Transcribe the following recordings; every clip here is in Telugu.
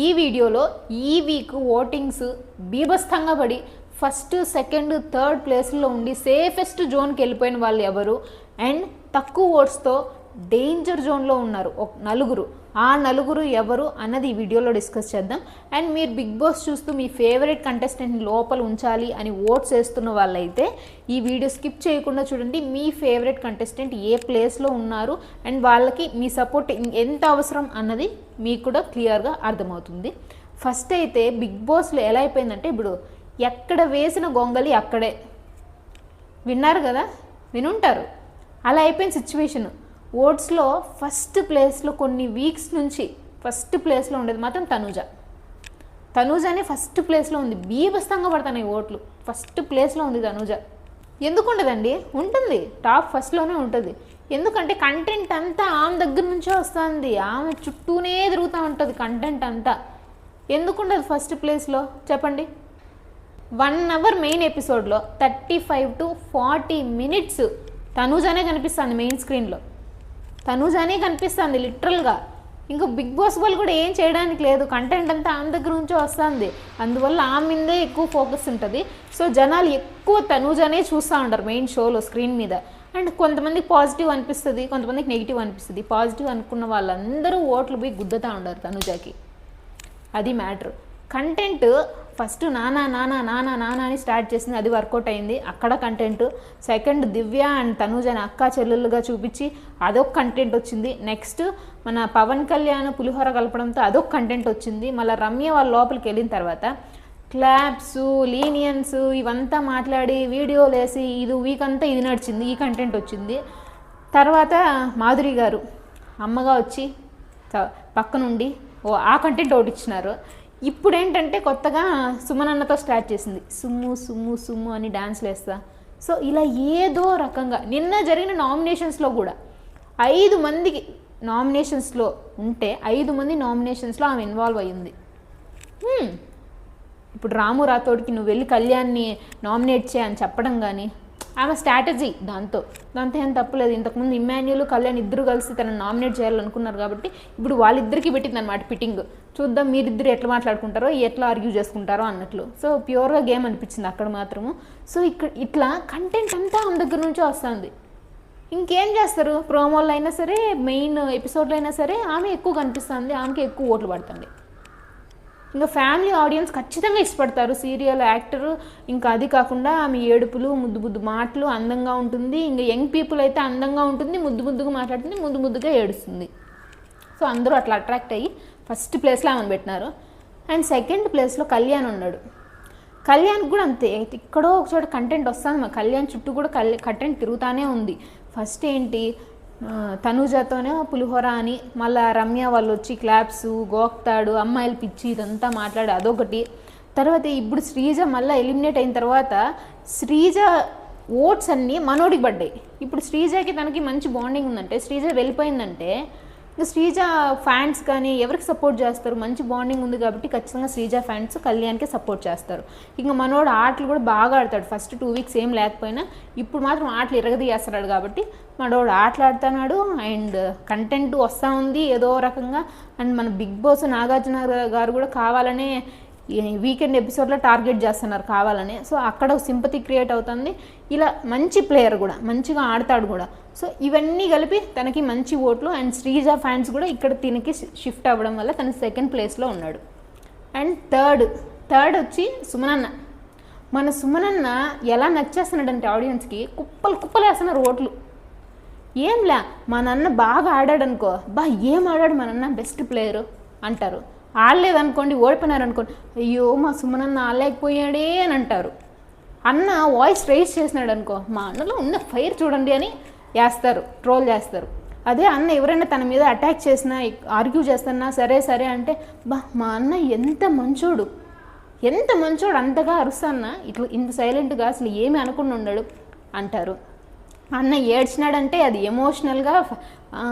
ఈ వీడియోలో ఈ వీక్ ఓటింగ్స్ బీభత్సంగా పడి ఫస్ట్ సెకండ్ థర్డ్ ప్లేస్లో ఉండి సేఫెస్ట్ జోన్కి వెళ్ళిపోయిన వాళ్ళు ఎవరు? అండ్ తక్కువ ఓట్స్తో డేంజర్ జోన్లో ఉన్నారు ఒక నలుగురు. ఆ నలుగురు ఎవరు అన్నది ఈ వీడియోలో డిస్కస్ చేద్దాం. అండ్ మీరు బిగ్ బాస్ చూస్తూ మీ ఫేవరెట్ కంటెస్టెంట్ని లోపల ఉంచాలి అని ఓట్స్ వేస్తున్న వాళ్ళైతే ఈ వీడియో స్కిప్ చేయకుండా చూడండి. మీ ఫేవరెట్ కంటెస్టెంట్ ఏ ప్లేస్లో ఉన్నారు అండ్ వాళ్ళకి మీ సపోర్ట్ ఎంత అవసరం అన్నది మీకు కూడా క్లియర్గా అర్థమవుతుంది. ఫస్ట్ అయితే బిగ్ బాస్లో ఎలా అయిపోయిందంటే ఇప్పుడు ఎక్కడ వేసిన గొంగలి అక్కడే. విన్నారు కదా? వినుంటారు. అలా అయిపోయిన సిచ్యువేషన్ ఓట్స్లో ఫస్ట్ ప్లేస్లో కొన్ని వీక్స్ నుంచి ఫస్ట్ ప్లేస్లో ఉండేది మాత్రం తనూజ. తనూజనే ఫస్ట్ ప్లేస్లో ఉంది. బీభస్తంగా పడుతున్నాయి ఓట్లు. ఫస్ట్ ప్లేస్లో ఉంది తనూజ. ఎందుకు ఉండదండి? ఉంటుంది. టాప్ ఫస్ట్లోనే ఉంటుంది. ఎందుకంటే కంటెంట్ అంతా ఆమె దగ్గర నుంచే వస్తుంది. ఆమె చుట్టూనే తిరుగుతూ ఉంటుంది కంటెంట్ అంతా. ఎందుకు ఉండదు ఫస్ట్ ప్లేస్లో? చెప్పండి. వన్ అవర్ మెయిన్ ఎపిసోడ్లో thirty five to forty minutes తనూజనే కనిపిస్తుంది మెయిన్ స్క్రీన్లో. తనూజానే కనిపిస్తుంది లిటరల్గా. ఇంకా బిగ్ బాస్ వాళ్ళు కూడా ఏం చేయడానికి లేదు. కంటెంట్ అంతా ఆమె దగ్గర నుంచే వస్తుంది. అందువల్ల ఆమె మీదే ఎక్కువ ఫోకస్ ఉంటుంది. సో జనాలు ఎక్కువ తనూజానే చూస్తూ ఉంటారు మెయిన్ షోలో స్క్రీన్ మీద. అండ్ కొంతమందికి పాజిటివ్ అనిపిస్తుంది కొంతమందికి నెగిటివ్ అనిపిస్తుంది. పాజిటివ్ అనుకున్న వాళ్ళందరూ ఓట్లు పోయి గుద్దుతూ ఉంటారు తనుజాకి. అది మ్యాటర్. కంటెంట్ ఫస్ట్ నానా నానా నానా నానా అని స్టార్ట్ చేసింది. అది వర్కౌట్ అయింది. అక్కడ కంటెంట్ సెకండ్ దివ్య అండ్ తనూజని అక్క చెల్లెలుగా చూపించి అదొక కంటెంట్ వచ్చింది. నెక్స్ట్ మన పవన్ కళ్యాణ్ పులిహోర కలపడంతో అదొక కంటెంట్ వచ్చింది. మళ్ళీ రమ్య వాళ్ళ లోపలికి వెళ్ళిన తర్వాత క్లాప్స్ లీనియన్స్ ఇవంతా మాట్లాడి వీడియోలు వేసి ఇది వీక్ అంతా ఇది నడిచింది. ఈ కంటెంట్ వచ్చింది. తర్వాత మాధురి గారు అమ్మగా వచ్చి పక్కనుండి ఓ ఆ కంటెంట్ ఒకటి ఇచ్చినారు. ఇప్పుడు ఏంటంటే కొత్తగా సుమనన్నతో స్టార్ట్ చేసింది. సుమ్ము సుమ్ము సుమ్ము అని డ్యాన్స్లు వేస్తా. సో ఇలా ఏదో రకంగా నిన్న జరిగిన నామినేషన్స్లో కూడా ఐదు మందికి నామినేషన్స్లో ఉంటే ఐదు మంది నామినేషన్స్లో ఆమె ఇన్వాల్వ్ అయ్యింది. ఇప్పుడు రాము రాథోడ్కి నువ్వు వెళ్ళి కళ్యాణ్ని నామినేట్ చేయ అని చెప్పడం కానీ ఆమె స్ట్రాటజీ దాంతో. దాంతో ఏం తప్పులేదు ఇంతకుముందు ఇమాన్యుల్ కళ్యాణ్ ఇద్దరు కలిసి తనను నామినేట్ చేయాలనుకున్నారు కాబట్టి ఇప్పుడు వాళ్ళిద్దరికి పెట్టింది అనమాట పిట్టింగ్ చూద్దాం మీరిద్దరు ఎట్లా మాట్లాడుకుంటారో ఎట్లా ఆర్గ్యూ చేసుకుంటారో అన్నట్లు. సో ప్యూర్గా గేమ్ అనిపించింది అక్కడ మాత్రము. సో ఇక్కడ ఇట్లా కంటెంట్ అంతా ఆమె దగ్గర నుంచి వస్తుంది. ఇంకేం చేస్తారు? ప్రోమోల్లో అయినా సరే మెయిన్ ఎపిసోడ్లో అయినా సరే ఆమె ఎక్కువ కనిపిస్తుంది ఆమెకి ఎక్కువ ఓట్లు పడుతుంది. ఇంకా ఫ్యామిలీ ఆడియన్స్ ఖచ్చితంగా ఇష్టపడతారు. సీరియల్ యాక్టర్ ఇంకా అది కాకుండా ఆమె ఏడుపులు ముద్దు ముద్దు మాటలు అందంగా ఉంటుంది. ఇంకా యంగ్ పీపుల్ అయితే అందంగా ఉంటుంది ముద్దు ముద్దుగా మాట్లాడుతుంది ముద్దు ముద్దుగా ఏడుస్తుంది. సో అందరూ అట్లా అట్రాక్ట్ అయ్యి ఫస్ట్ ప్లేస్లో ఆమెను పెట్టినారు. అండ్ సెకండ్ ప్లేస్లో కళ్యాణ్ ఉన్నాడు. కళ్యాణ్ కూడా అంతే. ఎక్కడో ఒక చోట కంటెంట్ వస్తుంది. మా కళ్యాణ్ చుట్టూ కూడా కల్ కంటెంట్ తిరుగుతానే ఉంది. ఫస్ట్ ఏంటి? తనూజతోనే పులిహోర అని మళ్ళీ రమ్య వాళ్ళు వచ్చి క్లాప్స్ గోక్తాడు అమ్మాయిలు పిచ్చి ఇదంతా మాట్లాడు అదొకటి. తర్వాత ఇప్పుడు శ్రీజ మళ్ళీ ఎలిమినేట్ అయిన తర్వాత శ్రీజ ఓట్స్ అన్నీ మనోడికి పడ్డాయి. ఇప్పుడు శ్రీజకి తనకి మంచి బాండింగ్ ఉందంటే శ్రీజ వెళ్ళిపోయిందంటే శ్రీజ ఫ్యాన్స్ కానీ ఎవరికి సపోర్ట్ చేస్తారు? మంచి బాండింగ్ ఉంది కాబట్టి ఖచ్చితంగా శ్రీజ ఫ్యాన్స్ కళ్యాణ్కి సపోర్ట్ చేస్తారు. ఇంకా మనోడు ఆటలు కూడా బాగా ఆడతాడు. ఫస్ట్ టూ వీక్స్ ఏం లేకపోయినా ఇప్పుడు మాత్రం ఆటలు ఇరగదీయేస్తున్నాడు కాబట్టి మనోడు ఆటలు ఆడుతున్నాడు. అండ్ కంటెంట్ వస్తూ ఉంది ఏదో రకంగా. అండ్ మన బిగ్ బాస్ నాగార్జున గారు కూడా కావాలనే వీకెండ్ ఎపిసోడ్లో టార్గెట్ చేస్తున్నారు కావాలని. సో అక్కడ సింపతి క్రియేట్ అవుతుంది. ఇలా మంచి ప్లేయర్ కూడా మంచిగా ఆడతాడు కూడా. సో ఇవన్నీ కలిపి తనకి మంచి ఓట్లు అండ్ శ్రీజ ఫ్యాన్స్ కూడా ఇక్కడ తినికి షిఫ్ట్ అవ్వడం వల్ల తను సెకండ్ ప్లేస్లో ఉన్నాడు. అండ్ థర్డ్ థర్డ్ వచ్చి సుమనన్న. మన సుమనన్న ఎలా నచ్చేస్తున్నాడంటే ఆడియన్స్కి కుప్పలు కుప్పలు వేస్తున్నారు ఓట్లు. ఏంలా మా నాన్న బాగా ఆడాడు అనుకో బా ఏం ఆడాడు మా నాన్న బెస్ట్ ప్లేయర్ అంటారు. ఆడలేదనుకోండి ఓడిపోయినారు అనుకోండి అయ్యో మా సుమనన్న ఆడలేకపోయాడే అని అంటారు. అన్న వాయిస్ రైజ్ చేసినాడు అనుకో మా అన్నలో ఉన్న ఫైర్ చూడండి అని వేస్తారు ట్రోల్ చేస్తారు. అదే అన్న ఎవరైనా తన మీద అటాక్ చేసినా ఆర్గ్యూ చేస్తున్నా సరే సరే అంటే బా మా అన్న ఎంత మంచోడు ఎంత మంచోడు అంతగా అరుస్తాన్న ఇట్లా ఇంత సైలెంట్గా అసలు ఏమి అనుకుండా ఉండడు అంటారు. అన్న ఏడ్చినాడంటే అది ఎమోషనల్గా "ఆ,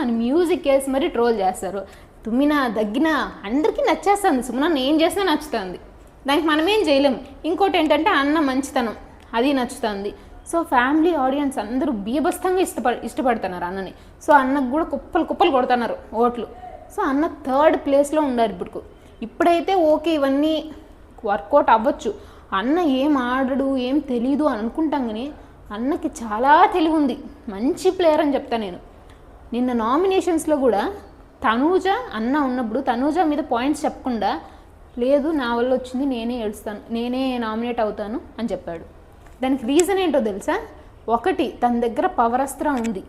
అని మ్యూజిక్ వేసి మరీ ట్రోల్ చేస్తారు. తుమ్మినా దగ్గినా అందరికీ నచ్చేస్తుంది. సుమన ఏం చేసినా నచ్చుతుంది. దానికి మనం ఏం చేయలేం. ఇంకోటి ఏంటంటే అన్న మంచితనం. అది నచ్చుతుంది. సో ఫ్యామిలీ ఆడియన్స్ అందరూ బీభత్సంగా ఇష్టపడ ఇష్టపడుతున్నారు అన్నని. సో అన్నకు కూడా కుప్పలు కుప్పలు కొడుతున్నారు ఓట్లు. సో అన్న థర్డ్ ప్లేస్లో ఉండారు ఇప్పుడు ఇప్పుడైతే ఓకే ఇవన్నీ వర్కౌట్ అవ్వచ్చు. అన్న ఏం ఆడడు ఏం తెలీదు అని అనుకుంటాం కానీ అన్నకి చాలా తెలివి ఉంది. మంచి ప్లేయర్ అని చెప్తా నేను. నిన్న నామినేషన్స్లో కూడా తనూజ అన్న ఉన్నప్పుడు తనూజ మీద పాయింట్స్ చెప్పకుండా లేదు నా వల్ల వచ్చింది నేనే ఏడుస్తాను నేనే నామినేట్ అవుతాను అని చెప్పాడు. దానికి రీజన్ ఏంటో తెలుసా? ఒకటి తన దగ్గర పవర్ అస్త్రం ఉంది.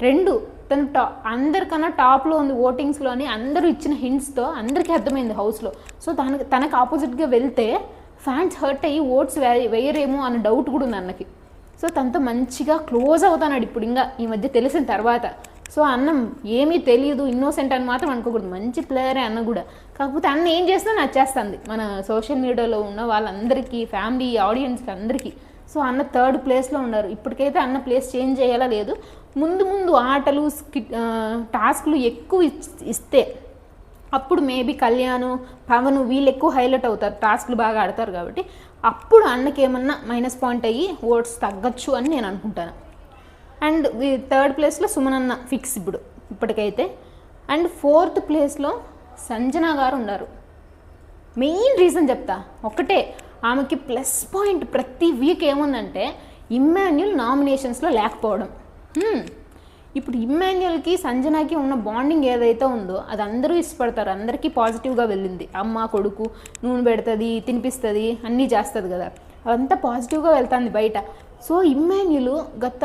రెండు తను టా అందరికన్నా టాప్లో ఉంది ఓటింగ్స్లో అని అందరూ ఇచ్చిన హింట్స్తో అందరికీ అర్థమైంది హౌస్లో. సో తనకి తనకు ఆపోజిట్గా వెళ్తే ఫ్యాన్స్ హర్ట్ అయ్యి ఓట్స్ వేయరేమో అన్న డౌట్ కూడా ఉంది అన్నకి. సో తనతో మంచిగా క్లోజ్ అవుతాడు ఇప్పుడు ఇంకా ఈ మధ్య తెలిసిన తర్వాత. సో అన్న ఏమీ తెలియదు ఇన్నోసెంట్ అని మాత్రం అనుకోకూడదు. మంచి ప్లేయరే అన్న కూడా. కాకపోతే అన్న ఏం చేసినా నచ్చేస్తుంది. మన సోషల్ మీడియాలో ఉన్న వాళ్ళందరికీ ఫ్యామిలీ ఆడియన్స్కి అందరికీ. సో అన్న థర్డ్ ప్లేస్లో ఉన్నారు. ఇప్పటికైతే అన్న ప్లేస్ చేంజ్ చేయాలా లేదు. ముందు ముందు ఆటలు స్కిట్ టాస్క్లు ఎక్కువ ఇస్తే అప్పుడు మేబీ కళ్యాణ్ పవన్ వీళ్ళు ఎక్కువ హైలైట్ అవుతారు. టాస్క్లు బాగా ఆడతారు కాబట్టి అప్పుడు అన్నకి ఏమన్నా మైనస్ పాయింట్ అయ్యి ఓట్స్ తగ్గచ్చు అని నేను అనుకుంటాను. అండ్ థర్డ్ ప్లేస్లో సుమనన్న ఫిక్స్ ఇప్పుడు ఇప్పటికైతే. అండ్ ఫోర్త్ ప్లేస్లో సంజన గారు ఉన్నారు. మెయిన్ రీజన్ చెప్తా ఒకటే ఆమెకి ప్లస్ పాయింట్ ప్రతి వీక్ ఏముందంటే ఇమ్మాన్యుల్ నామినేషన్స్లో లేకపోవడం. ఇప్పుడు ఇమ్మాన్యుల్కి సంజనాకి ఉన్న బాండింగ్ ఏదైతే ఉందో అది అందరూ ఇష్టపడతారు. అందరికీ పాజిటివ్గా వెళ్ళింది. అమ్మ కొడుకు నూనె పెడుతుంది తినిపిస్తుంది అన్నీ చేస్తుంది కదా. అదంతా పాజిటివ్గా వెళ్తుంది బయట. సో ఇమ్మాన్యులు గత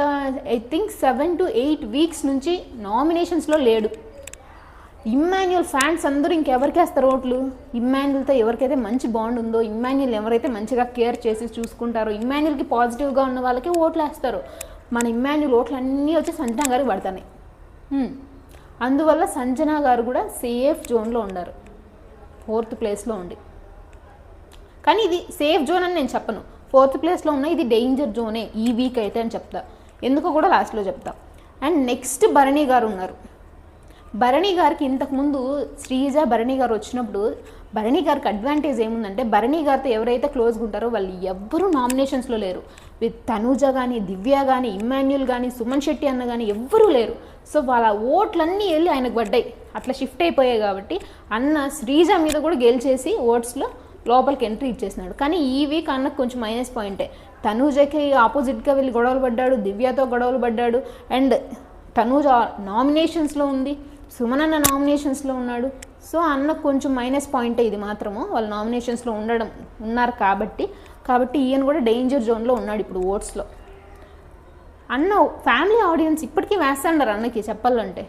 I think seven to eight weeks నుంచి నామినేషన్స్లో లేడు. ఇమ్మాన్యుల్ ఫ్యాన్స్ అందరూ ఇంకెవరికి వేస్తారు ఓట్లు? ఇమ్మాన్యుల్తో ఎవరికైతే మంచి బాండ్ ఉందో ఇమ్మాన్యుల్ ఎవరైతే మంచిగా కేర్ చేసి చూసుకుంటారో ఇమ్మాన్యుల్కి పాజిటివ్గా ఉన్న వాళ్ళకి ఓట్లు వేస్తారు మన ఇమ్మాన్యుల్ ఓట్లు అన్నీ వచ్చి సంజన గారికి పడతాయి అందువల్ల సంజన గారు కూడా సేఫ్ జోన్లో ఉన్నారు ఫోర్త్ ప్లేస్లో ఉండి. కానీ ఇది సేఫ్ జోన్ అని నేను చెప్పను. ఫోర్త్ ప్లేస్లో ఉన్న ఇది డేంజర్ జోనే ఈ వీక్ అయితే అని చెప్తా. ఎందుకో కూడా లాస్ట్లో చెప్తా. అండ్ నెక్స్ట్ భరణి గారు ఉన్నారు. భరణి గారికి ఇంతకుముందు శ్రీజ భరణి గారు వచ్చినప్పుడు భరణి గారికి అడ్వాంటేజ్ ఏముందంటే భరణి గారితో ఎవరైతే క్లోజ్గా ఉంటారో వాళ్ళు ఎవ్వరూ నామినేషన్స్లో లేరు. విత్ తనూజ కానీ దివ్య కానీ ఇమ్మాన్యుల్ కానీ సుమన్ శెట్టి అన్న కానీ ఎవ్వరూ లేరు. సో వాళ్ళ ఓట్లన్నీ వెళ్ళి ఆయనకు పడ్డాయి. అట్లా షిఫ్ట్ అయిపోయాయి కాబట్టి అన్న శ్రీజ మీద కూడా గెలిచేసి ఓట్స్లో లోపలికి ఎంట్రీ ఇచ్చేసినాడు. కానీ ఈ వీక్ అన్నకు కొంచెం మైనస్ పాయింటే తనూజకి ఆపోజిట్గా వెళ్ళి గొడవలు పడ్డాడు దివ్యతో గొడవలు పడ్డాడు. అండ్ తనూజ నామినేషన్స్లో ఉంది సుమనన్న నామినేషన్స్లో ఉన్నాడు. సో అన్నకు కొంచెం మైనస్ పాయింటే ఇది మాత్రము. వాళ్ళు నామినేషన్స్లో ఉండడం ఉన్నారు కాబట్టి. కాబట్టి ఈయన కూడా డేంజర్ జోన్లో ఉన్నాడు ఇప్పుడు ఓట్స్లో అన్న ఫ్యామిలీ ఆడియన్స్ ఇప్పటికీ వేస్తాడారు అన్నకి చెప్పాలంటే.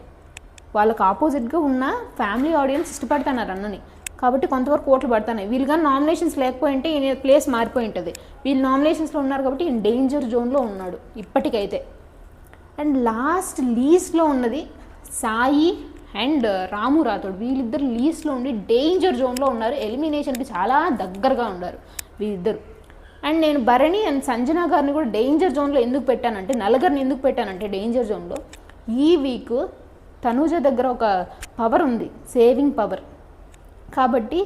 వాళ్ళకి ఆపోజిట్గా ఉన్న ఫ్యామిలీ ఆడియన్స్ ఇష్టపడుతున్నారు అన్నని. కాబట్టి కొంతవరకు ఓట్లు పడుతున్నాయి వీళ్ళు కానీ నామినేషన్స్ లేకపోయింటే ఈయన ప్లేస్ మారిపోయి ఉంటుంది. వీళ్ళు నామినేషన్స్లో ఉన్నారు కాబట్టి ఈయన డేంజర్ జోన్లో ఉన్నాడు ఇప్పటికైతే. అండ్ లాస్ట్ లీస్ట్లో ఉన్నది సాయి అండ్ రాము రాథోడ్. వీళ్ళిద్దరు లీస్ట్లో ఉండి డేంజర్ జోన్లో ఉన్నారు. ఎలిమినేషన్కి చాలా దగ్గరగా ఉన్నారు వీళ్ళిద్దరు. అండ్ నేను భరణి అండ్ సంజన గారిని కూడా డేంజర్ జోన్లో ఎందుకు పెట్టానంటే నలుగురిని ఎందుకు పెట్టానంటే డేంజర్ జోన్లో ఈ వీక్ తనూజ దగ్గర ఒక పవర్ ఉంది సేవింగ్ పవర్ కాబట్టి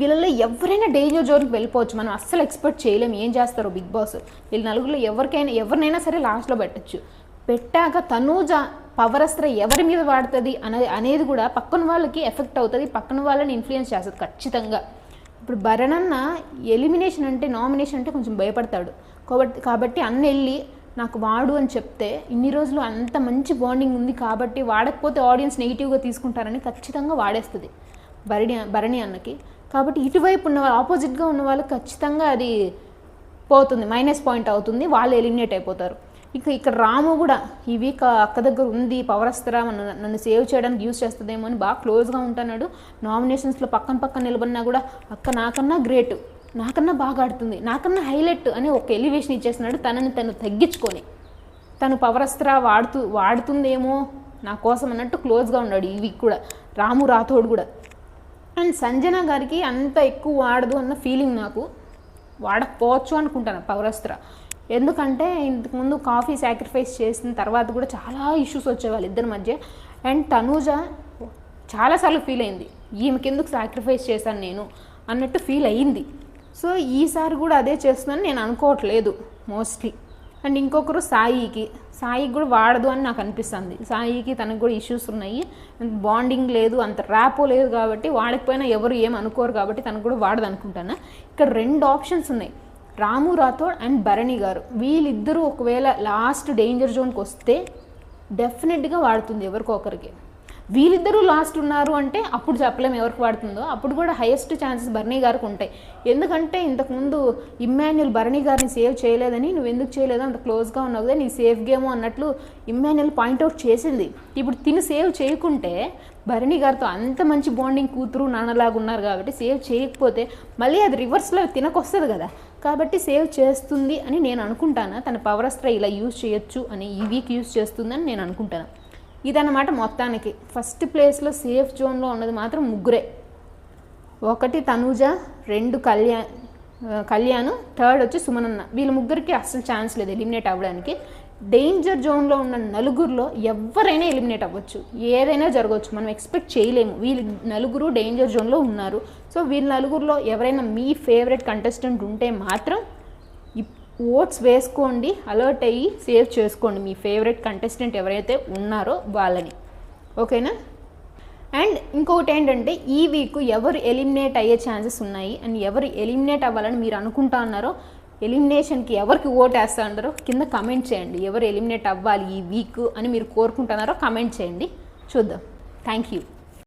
వీళ్ళలో ఎవరైనా డేంజర్ జోన్కి వెళ్ళిపోవచ్చు. మనం అస్సలు ఎక్స్పెక్ట్ చేయలేము. ఏం చేస్తారో బిగ్ బాస్? వీళ్ళ నలుగురిలో ఎవరికైనా ఎవరినైనా సరే లాస్ట్లో పెట్టచ్చు. పెట్టాక తనూజ పవర్ అస్త్ర ఎవరి మీద వాడుతుంది అనేది అనేది కూడా పక్కన వాళ్ళకి ఎఫెక్ట్ అవుతుంది పక్కన వాళ్ళని ఇన్ఫ్లుయెన్స్ చేస్తుంది ఖచ్చితంగా. ఇప్పుడు భరణన్న ఎలిమినేషన్ అంటే నామినేషన్ అంటే కొంచెం భయపడతాడు. కాబట్టి కాబట్టి అన్న వెళ్ళి నాకు వాడు అని చెప్తే ఇన్ని రోజులు అంత మంచి బాండింగ్ ఉంది కాబట్టి వాడకపోతే ఆడియన్స్ నెగిటివ్గా తీసుకుంటారని ఖచ్చితంగా వాడేస్తుంది. భరణి భరణి అన్నకి. కాబట్టి ఇటువైపు ఉన్న వాళ్ళు ఆపోజిట్గా ఉన్న వాళ్ళకి ఖచ్చితంగా అది పోతుంది మైనస్ పాయింట్ అవుతుంది వాళ్ళు ఎలిమినేట్ అయిపోతారు. ఇక ఇక్కడ రాము కూడా ఈ వీక్ అక్క దగ్గర ఉంది పవర్ అస్త్రా నన్ను సేవ్ చేయడానికి యూజ్ చేస్తుందేమో అని బాగా క్లోజ్గా ఉంటున్నాడు. నామినేషన్స్లో పక్కన పక్కన నిలబడినా కూడా అక్క నాకన్నా గ్రేట్ నాకన్నా బాగా ఆడుతుంది నాకన్నా హైలైట్ అని ఒక ఎలివేషన్ ఇచ్చేస్తున్నాడు తనని తను తగ్గించుకొని. తను పవర్ అస్త్రా వాడుతూ వాడుతుందేమో నా కోసం అన్నట్టు క్లోజ్గా ఉన్నాడు ఈ వీక్ కూడా రాము రాథోడ్ కూడా. అండ్ సంజన గారికి అంత ఎక్కువ వాడదు అన్న ఫీలింగ్ నాకు. వాడకపోవచ్చు అనుకుంటాను పౌరస్త్ర. ఎందుకంటే ఇంతకుముందు కాఫీ సాక్రిఫైస్ చేసిన తర్వాత కూడా చాలా ఇష్యూస్ వచ్చేవాళ్ళు వాళ్ళిద్దరి మధ్య. అండ్ తనూజ చాలాసార్లు ఫీల్ అయింది. ఈమెకి ఎందుకు సాక్రిఫైస్ చేశాను నేను? అన్నట్టు ఫీల్ అయ్యింది సో ఈసారి కూడా అదే చేస్తున్నాను నేను అనుకోవట్లేదు మోస్ట్లీ అండ్ ఇంకొకరు సాయికి. సాయికి కూడా వాడదు అని నాకు అనిపిస్తుంది. సాయికి తనకు కూడా ఇష్యూస్ ఉన్నాయి. బాండింగ్ లేదు అంత ర్యాపో లేదు కాబట్టి వాడకపోయినా ఎవరు ఏం అనుకోరు కాబట్టి తనకు కూడా వాడదు అనుకుంటాను? ఇక్కడ రెండు ఆప్షన్స్ ఉన్నాయి. రాము రాథోడ్ అండ్ భరణి గారు. వీళ్ళిద్దరూ ఒకవేళ లాస్ట్ డేంజర్ జోన్కి వస్తే డెఫినెట్గా వాడుతుంది ఎవరికొకరికి. వీళ్ళిద్దరూ లాస్ట్ ఉన్నారు అంటే అప్పుడు చెప్పలేము ఎవరికి పడుతుందో అప్పుడు కూడా హైయెస్ట్ ఛాన్సెస్ భరణి గారికి ఉంటాయి. ఎందుకంటే ఇంతకుముందు ఇమ్మాన్యుల్ భరణి గారిని సేవ్ చేయలేదని నువ్వు ఎందుకు చేయలేదు? అంత క్లోజ్గా ఉన్నావు కదా నీ సేఫ్ గేమ్ అన్నట్లు ఇమ్మాన్యుల్ పాయింట్అవుట్ చేసింది. ఇప్పుడు తిని సేవ్ చేయకుంటే భరణి గారితో అంత మంచి బాండింగ్ కూతురు నాన్నలాగా ఉన్నారు కాబట్టి సేవ్ చేయకపోతే మళ్ళీ అది రివర్స్లో తినకొస్తుంది కదా. కాబట్టి సేవ్ చేస్తుంది అని నేను అనుకుంటాను? తన పవర్ అస్త్ర ఇలా యూజ్ చేయొచ్చు అని ఈ వీక్ యూజ్ చేస్తుందని నేను అనుకుంటాను? ఇదన్నమాట మొత్తానికి. ఫస్ట్ ప్లేస్లో సేఫ్ జోన్లో ఉన్నది మాత్రం ముగ్గురే. ఒకటి తనూజ రెండు కళ్యాణ్ కళ్యాణ్ థర్డ్ వచ్చి సుమనన్న. వీళ్ళ ముగ్గురికి అస్సలు ఛాన్స్ లేదు ఎలిమినేట్ అవ్వడానికి. డేంజర్ జోన్లో ఉన్న నలుగురిలో ఎవరైనా ఎలిమినేట్ అవ్వచ్చు. ఏదైనా జరగవచ్చు. మనం ఎక్స్పెక్ట్ చేయలేము. వీళ్ళు నలుగురు డేంజర్ జోన్లో ఉన్నారు. సో వీళ్ళ నలుగురిలో ఎవరైనా మీ ఫేవరెట్ కంటెస్టెంట్ ఉంటే మాత్రం ఓట్స్ వేసుకోండి అలర్ట్ అయ్యి సేవ్ చేసుకోండి. మీ ఫేవరెట్ కంటెస్టెంట్ ఎవరైతే ఉన్నారో వాళ్ళని. ఓకేనా? అండ్ ఇంకొకటి ఏంటంటే ఈ వీక్ ఎవరు ఎలిమినేట్ అయ్యే ఛాన్సెస్ ఉన్నాయి? అండ్ ఎవరు ఎలిమినేట్ అవ్వాలని మీరు అనుకుంటా ఉన్నారో ఎలిమినేషన్కి ఎవరికి ఓట్ వేస్తా ఉన్నారో కింద కమెంట్ చేయండి. ఎవరు ఎలిమినేట్ అవ్వాలి ఈ వీక్ అని మీరు కోరుకుంటున్నారో కమెంట్ చేయండి. చూద్దాం. Thank you